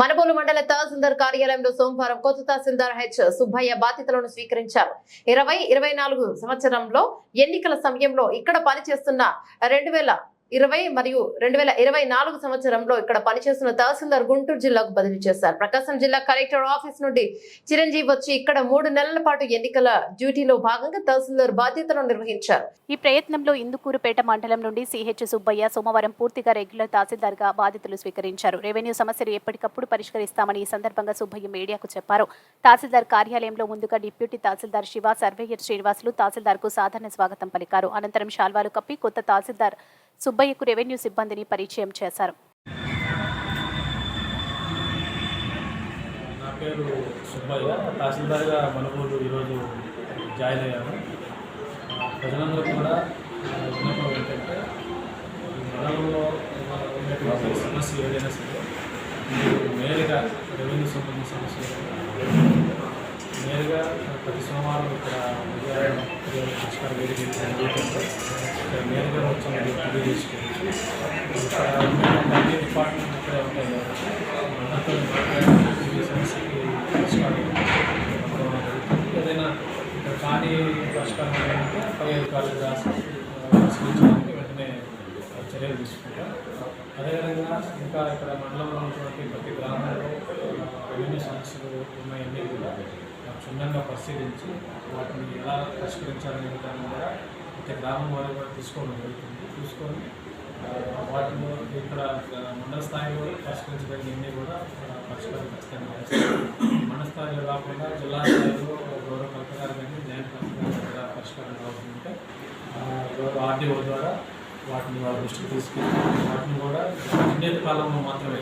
మనబోలు మండల తహసీల్దార్ కార్యాలయంలో సోమవారం కొత్త తహసీల్దార్ హెచ్ సుబ్బయ్య బాధ్యతలను స్వీకరించారు. ఇరవై ఇరవై నాలుగు సంవత్సరంలో ఎన్నికల సమయంలో ఇక్కడ పనిచేస్తున్న రెండు వేల ఇరవై మరియు రెండు వేల ఇరవై నాలుగు సంవత్సరంలో ఇక్కడ పనిచేస్తున్న తహసీల్దార్ గుంటూరు జిల్లాకు బదిలీ చేశారు. ప్రకాశం జిల్లా కలెక్టర్ ఆఫీస్ నుండి చిరంజీవి వచ్చి ఇక్కడ మూడు నెలల పాటు ఎన్నికల డ్యూటీలో భాగంగా తహసీల్దార్ బాధ్యతలు నిర్వహించారు. ఈ ప్రయత్నంలో ఇందుకూరుపేట మండలం నుండి సిహెచ్ సుబ్బయ్య సోమవారం పూర్తిగా రెగ్యులర్ తహసీల్దార్గా బాధ్యతలు స్వీకరించారు. రెవెన్యూ సమస్యలు ఎప్పటికప్పుడు పరిష్కరిస్తామని ఈ సందర్భంగా సుబ్బయ్య మీడియాకు చెప్పారు. తహసీల్దార్ కార్యాలయంలో ముందుగా డిప్యూటీ తహసీల్దార్ శివ సర్వేయర్ శ్రీనివాసులు తహసీల్దార్కు సాధారణ స్వాగతం పలికారు. అనంతరం శాల్వాలు కప్పి కొత్త తహసీల్దార్ సుబ్బయ్యకు రెవెన్యూ సిబ్బందిని పరిచయం చేశారు. నా పేరు సుబ్బయ్య. తహసీల్దార్గా మనుగోలు ఈరోజు జాయిన్ అయ్యాను. ప్రజలందరూ కూడా ఆ, విన్నపం ఏంటంటే ఈ మండలంలో ఉన్నటువంటి సమస్య ఏదైనా సరే మీరు నేరుగా రెవెన్యూ సంబంధించిన సమస్య నేరుగా ప్రతి సోమవారం ఇక్కడ ఉదయం ఉదయం పుష్కర వేదిక ఇక్కడ నేరుగా వచ్చి మీరు తెలియజేసుకోవచ్చు ఇక్కడ అన్ని డిపార్ట్మెంట్ ఇక్కడే ఉంటాయి. కాబట్టి ఏదైనా ఇక్కడ కానీ పరిష్కారం ఏంటంటే పై అధికారులకు రాసి ఆ, వెంటనే చర్యలు తీసుకుంటాం అదేవిధంగా ఇంకా ఇక్కడ మండలంలో ఉన్నటువంటి ప్రతి గ్రామంలో ఆ, రెవెన్యూ సమస్యలు ఉన్నాయన్నీ కూడా క్షుణ్ణంగా పరిశీలించి వాటిని ఎలా పరిష్కరించాలనే విధానం కూడా ఇక గ్రామం వారు కూడా తీసుకోవడం జరుగుతుంది. తీసుకొని వాటిలో ఇక్కడ మండల స్థాయిలో పరిష్కరించగలిగినవి కూడా పరిష్కారం ఖచ్చితంగా మండల స్థాయిలో కాకుండా జిల్లా స్థాయిలో గౌరవ కలెక్టర్ కానీ జాయింట్ కలెక్టర్ పరిష్కారం కావాలంటే గౌరవ ఆర్డీఓ ద్వారా వాటిని వాళ్ళ దృష్టికి తీసుకెళ్ళి వాటిని కూడా నిర్ణీత కాలంలో మాత్రమే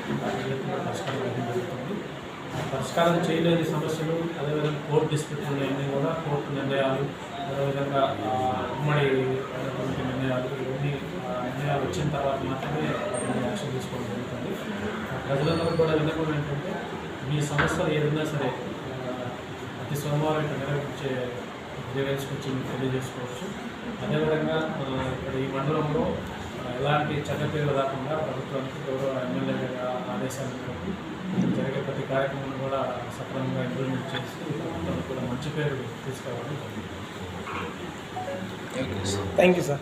పరిష్కారం చేయడం జరుగుతుంది. పరిష్కారం చేయలేని సమస్యలు అదేవిధంగా కోర్టు డిస్ప్యూట్లు ఉన్నాయన్నీ కూడా కోర్టు నిర్ణయాలు అదేవిధంగా ఉమ్మడి నిర్ణయాలు ఇవన్నీ నిర్ణయాలు వచ్చిన తర్వాత మాత్రమే యాక్షన్ తీసుకోవడం జరుగుతుంది. ప్రజలందరూ కూడా విన్నపం ఏంటంటే మీ సమస్యలు ఏదైనా సరే ప్రతి సోమవారం ఇక్కడ నిర్వహించే గ్రీవెన్స్ వచ్చి మీరు తెలియజేసుకోవచ్చు. అదేవిధంగా ఇక్కడ ఈ మండలంలో ఎలాంటి చట్టపేరు రాకుండా ప్రభుత్వానికి గౌరవ ఎమ్మెల్యే గారి ఆదేశాల జరిగే ప్రతి కార్యక్రమం కూడా సక్రమంగా ఇంప్లిమెంట్ చేసి ప్రభుత్వానికి కూడా మంచి పేరు తీసుకురావడం జరిగింది Thank you, sir.